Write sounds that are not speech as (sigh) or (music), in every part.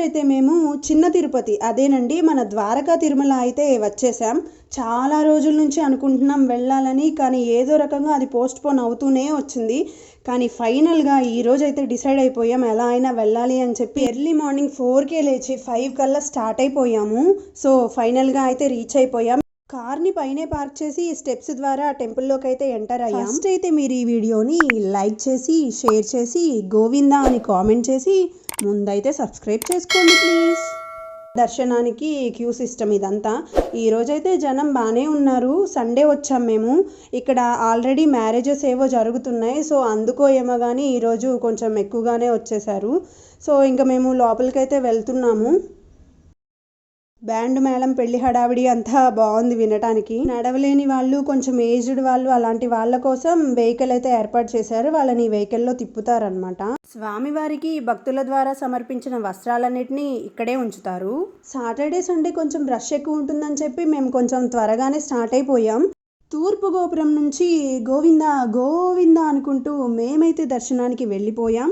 అయితే మేము చిన్న తిరుపతి అదేనండి మన ద్వారకా తిరుమల అయితే వచ్చేసాం. చాలా రోజుల నుంచి అనుకుంటున్నాం వెళ్ళాలని కానీ ఏదో రకంగా అది పోస్ట్ పోన్ అవుతూనే వచ్చింది. కానీ ఫైనల్గా ఈ అయితే డిసైడ్ అయిపోయాం ఎలా అయినా వెళ్ళాలి అని చెప్పి ఎర్లీ మార్నింగ్ ఫోర్కే లేచి ఫైవ్ కల్లా స్టార్ట్ అయిపోయాము. సో ఫైనల్గా అయితే రీచ్ అయిపోయాం. కార్ని పైనే పార్క్ చేసి స్టెప్స్ ద్వారా టెంపుల్లోకి అయితే ఎంటర్ అయ్యాం. ఫస్ట్ అయితే మీరు ఈ వీడియోని లైక్ చేసి షేర్ చేసి గోవిందా అని కామెంట్ చేసి ముందైతే సబ్స్క్రైబ్ చేసుకోండి ప్లీజ్. దర్శనానికి క్యూ సిస్టమ్ ఇదంతా. ఈ రోజైతే జనం బాగానే ఉన్నారు. సండే వచ్చాం మేము. ఇక్కడ ఆల్రెడీ మ్యారేజెస్ ఏవో జరుగుతున్నాయి. సో అందుకో ఏమో కానీ ఈరోజు కొంచెం ఎక్కువగానే వచ్చేసారు సో ఇంకా మేము లోపలికైతే వెళ్తున్నాము. బ్యాండ్ మేళం పెళ్ళి హడావిడి అంతా బాగుంది వినటానికి. నడవలేని వాళ్ళు కొంచెం ఏజ్డ్ వాళ్ళు అలాంటి వాళ్ళ కోసం వెహికల్ అయితే ఏర్పాటు చేశారు. వాళ్ళని వెహికల్లో తిప్పుతారనమాట స్వామివారికి భక్తుల ద్వారా సమర్పించిన వస్త్రాలన్నిటినీ ఇక్కడే ఉంచుతారు. సాటర్డే సండే కొంచెం రష్ ఎక్కువ ఉంటుందని చెప్పి మేము కొంచెం త్వరగానే స్టార్ట్ అయిపోయాం. తూర్పు గోపురం నుంచి గోవింద గోవింద అనుకుంటూ మేమైతే దర్శనానికి వెళ్ళిపోయాం.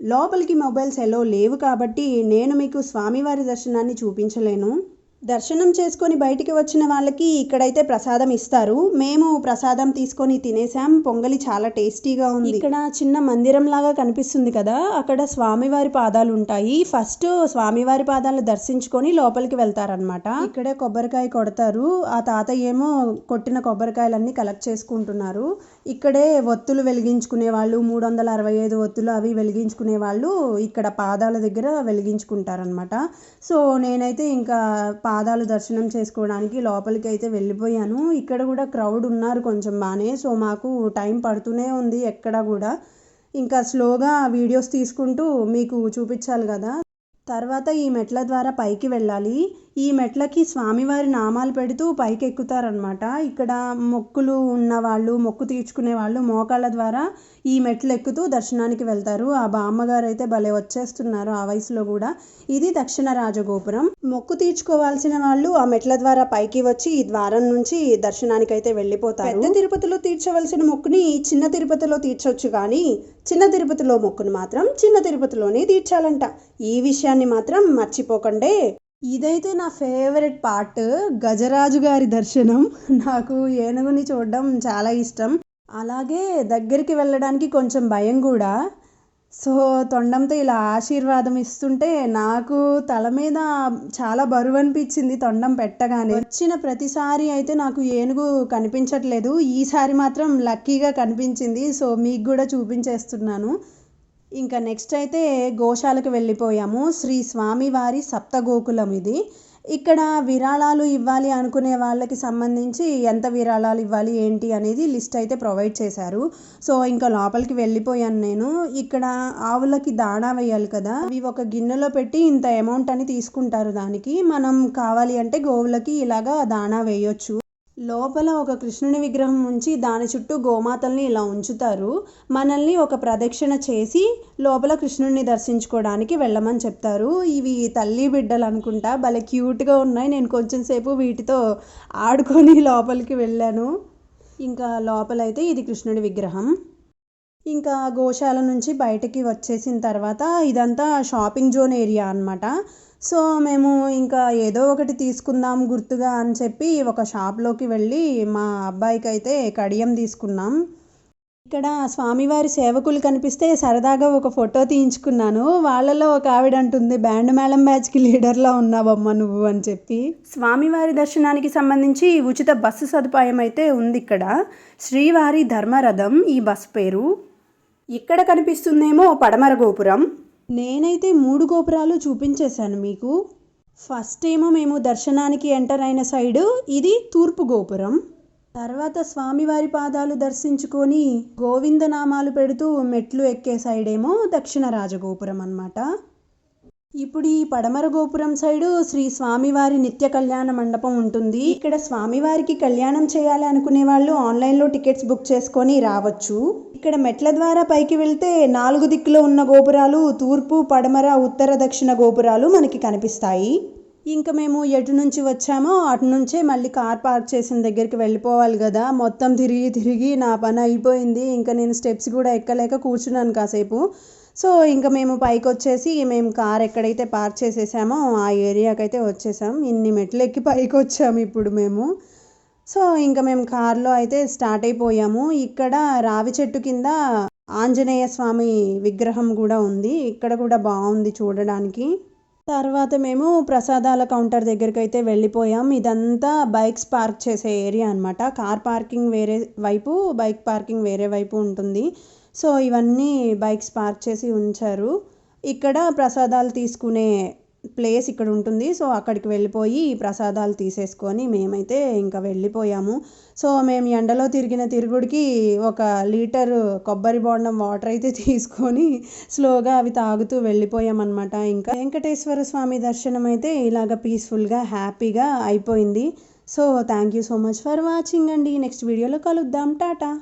లోపలికి మొబైల్స్ ఎలో లేవు కాబట్టి నేను మీకు స్వామివారి దర్శనాన్ని చూపించలేను. దర్శనం చేసుకొని బయటికి వచ్చిన వాళ్ళకి ఇక్కడైతే ప్రసాదం ఇస్తారు. మేము ప్రసాదం తీసుకొని తినేసాం పొంగలి చాలా టేస్టీగా ఉంది. ఇక్కడ చిన్న మందిరం లాగా కనిపిస్తుంది కదా. అక్కడ స్వామివారి పాదాలు ఉంటాయి. ఫస్ట్ స్వామివారి పాదాలు దర్శించుకొని లోపలికి వెళ్తారనమాట ఇక్కడే కొబ్బరికాయ కొడతారు. ఆ తాతయ్య ఏమో కొట్టిన కొబ్బరికాయలన్నీ కలెక్ట్ చేసుకుంటున్నారు. ఇక్కడే ఒత్తులు వెలిగించుకునే వాళ్ళు మూడు వందల అరవై ఐదు ఒత్తులు అవి వెలిగించుకునే వాళ్ళు ఇక్కడ పాదాల దగ్గర వెలిగించుకుంటారనమాట సో నేనైతే ఇంకా పాదాలు దర్శనం చేసుకోవడానికి లోపలికి అయితే వెళ్ళిపోయాను. ఇక్కడ కూడా క్రౌడ్ ఉన్నారు కొంచెం బాగానే సో మాకు టైం పడుతూనే ఉంది ఎక్కడ కూడా. ఇంకా స్లోగా వీడియోస్ తీసుకుంటూ మీకు చూపించాలి కదా. తర్వాత ఈ మెట్ల ద్వారా పైకి వెళ్ళాలి. ఈ మెట్లకి స్వామివారి నామాలు పెడుతూ పైకెక్కుతారనమాట ఇక్కడ మొక్కులు ఉన్న వాళ్ళు మొక్కు తీర్చుకునే వాళ్ళు మోకాళ్ళ ద్వారా ఈ మెట్లు ఎక్కుతూ దర్శనానికి వెళ్తారు. ఆ బామ్మగారు అయితే భలే వచ్చేస్తున్నారు ఆ వయసులో కూడా. ఇది దక్షిణ రాజగోపురం. మొక్కు తీర్చుకోవాల్సిన వాళ్ళు ఆ మెట్ల ద్వారా పైకి వచ్చి ఈ ద్వారం నుంచి దర్శనానికి అయితే వెళ్ళిపోతారు. పెద్ద తిరుపతిలో తీర్చవలసిన మొక్కుని చిన్న తిరుపతిలో తీర్చొచ్చు కానీ చిన్న తిరుపతిలో మొక్కును మాత్రం చిన్న తిరుపతిలోనే తీర్చాలంట. ఈ విషయాన్ని మాత్రం మర్చిపోకండే. ఇదైతే నా ఫేవరెట్ పార్ట్. గజరాజు గారి దర్శనం. నాకు ఏనుగుని చూడడం చాలా ఇష్టం. అలాగే దగ్గరికి వెళ్ళడానికి కొంచెం భయం కూడా. సో తొండంతో ఇలా ఆశీర్వాదం ఇస్తుంటే నాకు తల మీద చాలా బరువు అనిపించింది తొండం పెట్టగానే. వచ్చిన ప్రతిసారి అయితే నాకు ఏనుగు కనిపించట్లేదు. ఈసారి మాత్రం లక్కీగా కనిపించింది. సో మీకు కూడా చూపించేస్తున్నాను. ఇంకా నెక్స్ట్ అయితే గోశాలకు వెళ్ళిపోయాము. శ్రీ స్వామివారి సప్తగోకులం ఇది. ఇక్కడ విరాళాలు ఇవ్వాలి అనుకునే వాళ్ళకి సంబంధించి ఎంత విరాళాలు ఇవ్వాలి ఏంటి అనేది లిస్ట్ అయితే ప్రొవైడ్ చేశారు. సో ఇంకా లోపలికి వెళ్ళిపోయాను నేను. ఇక్కడ ఆవులకి దాణా వేయాలి కదా. అవి ఒక గిన్నెలో పెట్టి ఇంత అమౌంట్ అని తీసుకుంటారు దానికి. మనం కావాలి అంటే గోవులకి ఇలాగా దాణా వేయొచ్చు. లోపల ఒక కృష్ణుని విగ్రహం ఉంచి దాని చుట్టూ గోమాతల్ని ఇలా ఉంచుతారు. మనల్ని ఒక ప్రదక్షిణ చేసి లోపల కృష్ణుడిని దర్శించుకోవడానికి వెళ్ళమని చెప్తారు. ఇవి తల్లి బిడ్డలు అనుకుంటా. భలే క్యూట్గా ఉన్నాయి. నేను కొంచెం సేపు వీటితో ఆడుకొని (laughs) లోపలికి వెళ్ళాను. ఇంకా లోపలైతే ఇది కృష్ణుడి విగ్రహం. ఇంకా గోశాల నుంచి బయటకి వచ్చేసిన తర్వాత ఇదంతా షాపింగ్ జోన్ ఏరియా అనమాట సో మేము ఇంకా ఏదో ఒకటి తీసుకుందాం గుర్తుగా అని చెప్పి ఒక షాప్లోకి వెళ్ళి మా అబ్బాయికి అయితే కడియం తీసుకున్నాం. ఇక్కడ స్వామివారి సేవకులు కనిపిస్తే సరదాగా ఒక ఫోటో తీయించుకున్నాను. వాళ్ళలో ఒక ఆవిడ అంటుంది బ్యాండ్ మేళం బ్యాచ్కి లీడర్లా ఉన్నావమ్మ నువ్వు అని చెప్పి. స్వామివారి దర్శనానికి సంబంధించి ఉచిత బస్సు సదుపాయం అయితే ఉంది ఇక్కడ. శ్రీవారి ధర్మరథం ఈ బస్ పేరు. ఇక్కడ కనిపిస్తుందేమో పడమర గోపురం. నేనైతే మూడు గోపురాలు చూపించేశాను మీకు. ఫస్ట్ ఏమో మేము దర్శనానికి ఎంటర్ అయిన సైడు ఇది తూర్పు గోపురం. తర్వాత స్వామివారి పాదాలు దర్శించుకొని గోవిందనామాలు పెడుతూ మెట్లు ఎక్కే సైడ్ ఏమో దక్షిణ రాజగోపురం అన్నమాట. ఇప్పుడు ఈ పడమర గోపురం సైడు శ్రీ స్వామివారి నిత్య కళ్యాణ మండపం ఉంటుంది. ఇక్కడ స్వామివారికి కళ్యాణం చేయాలి అనుకునే వాళ్ళు ఆన్లైన్లో టికెట్స్ బుక్ చేసుకొని రావచ్చు. ఇక్కడ మెట్ల ద్వారా పైకి వెళ్తే నాలుగు దిక్కులో ఉన్న గోపురాలు తూర్పు పడమర ఉత్తర దక్షిణ గోపురాలు మనకి కనిపిస్తాయి. ఇంకా మేము ఎటు నుంచి వచ్చామో అటు నుంచే మళ్ళీ కార్ పార్క్ చేసిన దగ్గరికి వెళ్ళిపోవాలి కదా. మొత్తం తిరిగి తిరిగి నా పని అయిపోయింది. ఇంకా నేను స్టెప్స్ కూడా ఎక్కలేక కూర్చున్నాను కాసేపు. సో ఇంకా మేము పైకి వచ్చేసి మేము కార్ ఎక్కడైతే పార్క్ చేసేసామో ఆ ఏరియాకైతే వచ్చేసాం. ఇన్ని మెట్లు ఎక్కి పైకి వచ్చాము ఇప్పుడు మేము. సో ఇంకా మేము కార్లో అయితే స్టార్ట్ అయిపోయాము. ఇక్కడ రావి చెట్టు కింద ఆంజనేయ స్వామి విగ్రహం కూడా ఉంది. ఇక్కడ కూడా బాగుంది చూడడానికి. తర్వాత మేము ప్రసాదాల కౌంటర్ దగ్గరికి అయితే వెళ్ళిపోయాం. ఇదంతా బైక్స్ పార్క్ చేసే ఏరియా అనమాట కార్ పార్కింగ్ వేరే వైపు బైక్ పార్కింగ్ వేరే వైపు ఉంటుంది. సో ఇవన్నీ బైక్స్ పార్క్ చేసి ఉంచారు. ఇక్కడ ప్రసాదాలు తీసుకునే ప్లేస్ ఇక్కడ ఉంటుంది. సో అక్కడికి వెళ్ళిపోయి ప్రసాదాలు తీసేసుకొని మేమైతే ఇంకా వెళ్ళిపోయాము. సో మేము ఎండలో తిరిగిన తిరుగుడికి ఒక లీటర్ కొబ్బరి బోండం వాటర్ అయితే (laughs) తీసుకొని స్లోగా అవి తాగుతూ వెళ్ళిపోయామన్నమాట. ఇంకా వెంకటేశ్వర స్వామి దర్శనం అయితే ఇలాగ పీస్ఫుల్గా హ్యాపీగా అయిపోయింది. So thank you so much for watching అండి. నెక్స్ట్ వీడియోలో కలుద్దాం. టాటా!